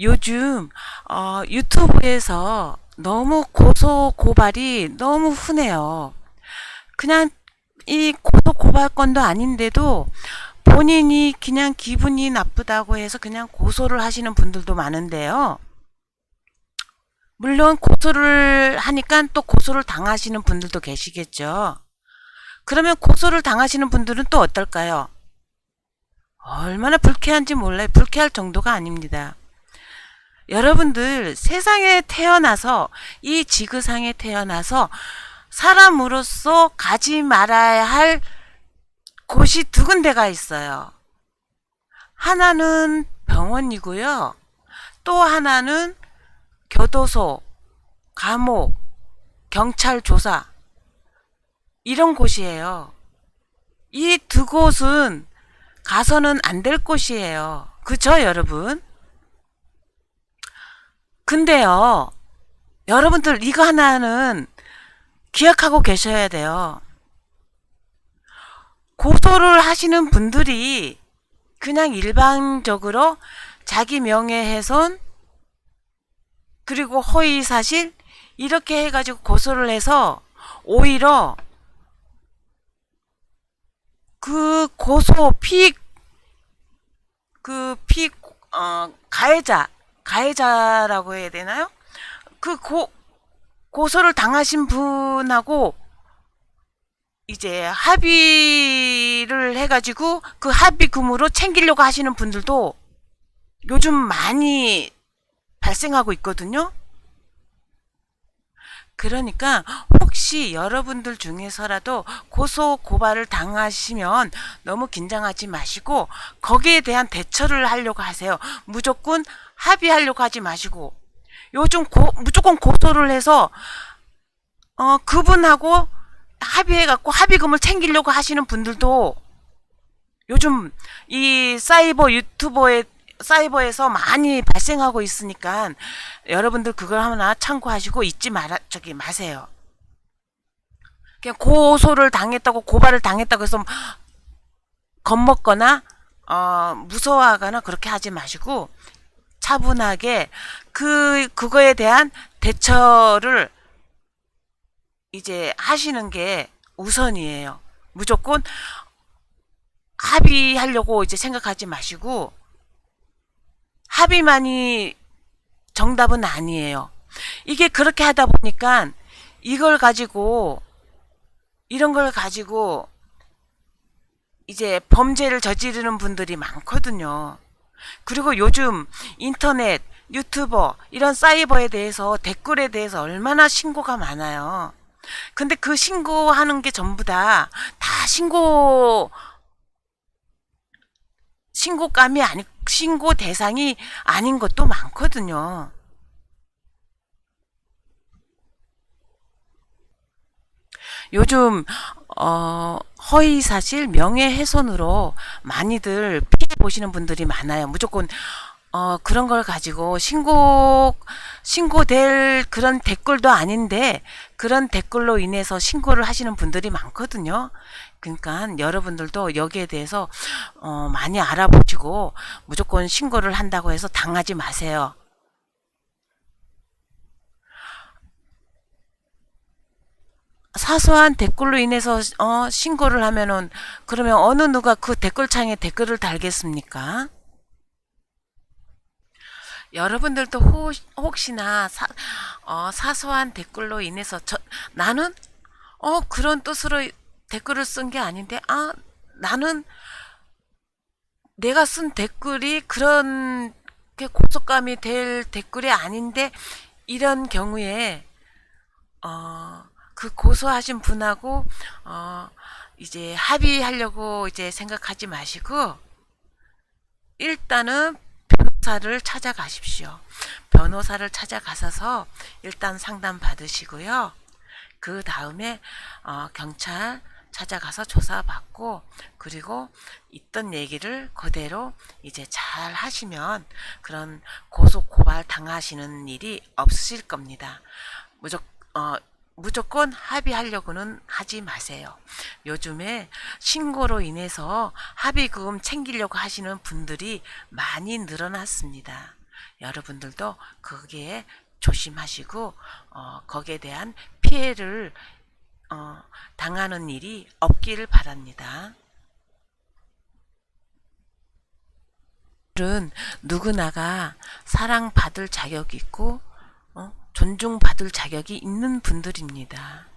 요즘 어, 유튜브에서 너무 고소 고발이 너무 흔해요. 그냥 이 고소 고발 건도 아닌데도 본인이 그냥 기분이 나쁘다고 해서 그냥 고소를 하시는 분들도 많은데요. 물론 고소를 하니까 또 고소를 당하시는 분들도 계시겠죠. 그러면 고소를 당하시는 분들은 또 어떨까요? 얼마나 불쾌한지 몰라요. 불쾌할 정도가 아닙니다. 여러분들 세상에 태어나서 이 지구상에 태어나서 사람으로서 가지 말아야 할 곳이 두 군데가 있어요. 하나는 병원이고요. 또 하나는 교도소, 감옥, 경찰 조사 이런 곳이에요. 이 두 곳은 가서는 안 될 곳이에요. 그죠, 여러분? 근데요, 여러분들 이거 하나는 기억하고 계셔야 돼요. 고소를 하시는 분들이 그냥 일반적으로 자기 명예훼손 그리고 허위사실 이렇게 해가지고 고소를 해서 오히려 그 고소 피, 그 피, 어, 가해자, 가해자라고 해야 되나요? 그 고, 고소를 당하신 분하고 이제 합의를 해가지고 그 합의금으로 챙기려고 하시는 분들도 요즘 많이 발생하고 있거든요. 그러니까 혹시 여러분들 중에서라도 고소 고발을 당하시면 너무 긴장하지 마시고 거기에 대한 대처를 하려고 하세요. 무조건 합의하려고 하지 마시고 요즘 고, 무조건 고소를 해서 어 그분하고 합의해 갖고 합의금을 챙기려고 하시는 분들도 요즘 이 사이버 유튜버에 사이버에서 많이 발생하고 있으니까 여러분들 그걸 하나 참고하시고 잊지 말아 저기 마세요. 그냥 고소를 당했다고 고발을 당했다고 해서 겁먹거나 어, 무서워하거나 그렇게 하지 마시고 차분하게 그 그거에 대한 대처를 이제 하시는 게 우선이에요. 무조건 합의하려고 이제 생각하지 마시고 합의만이 정답은 아니에요. 이게 그렇게 하다 보니까 이걸 가지고 이런 걸 가지고 이제 범죄를 저지르는 분들이 많거든요. 그리고 요즘 인터넷, 유튜버, 이런 사이버에 대해서 댓글에 대해서 얼마나 신고가 많아요. 근데 그 신고하는 게 전부 다, 다 신고, 신고감이 아니, 신고 대상이 아닌 것도 많거든요. 요즘 어, 허위 사실 명예훼손으로 많이들 보시는 분들이 많아요. 무조건 어, 그런 걸 가지고 신고 신고될 그런 댓글도 아닌데 그런 댓글로 인해서 신고를 하시는 분들이 많거든요. 그러니까 여러분들도 여기에 대해서 어, 많이 알아보시고 무조건 신고를 한다고 해서 당하지 마세요. 사소한 댓글로 인해서 어, 신고를 하면은 그러면 어느 누가 그 댓글창에 댓글을 달겠습니까? 여러분들도 호, 혹시나 사, 어, 사소한 댓글로 인해서 저, 나는 어 그런 뜻으로 댓글을 쓴 게 아닌데 아 나는 내가 쓴 댓글이 그런 게 고속감이 될 댓글이 아닌데 이런 경우에 어, 그 고소하신 분하고 어, 이제 합의하려고 이제 생각하지 마시고 일단은 변호사를 찾아가십시오. 변호사를 찾아가셔서 일단 상담 받으시고요. 그 다음에 어, 경찰 찾아가서 조사받고 그리고 있던 얘기를 그대로 이제 잘 하시면 그런 고소 고발 당하시는 일이 없으실 겁니다. 무조건 어, 무조건 합의하려고는 하지 마세요. 요즘에 신고로 인해서 합의금 챙기려고 하시는 분들이 많이 늘어났습니다. 여러분들도 거기에 조심하시고 어, 거기에 대한 피해를 어, 당하는 일이 없기를 바랍니다. 은 누구나가 사랑받을 자격이 있고 어, 존중받을 자격이 있는 분들입니다.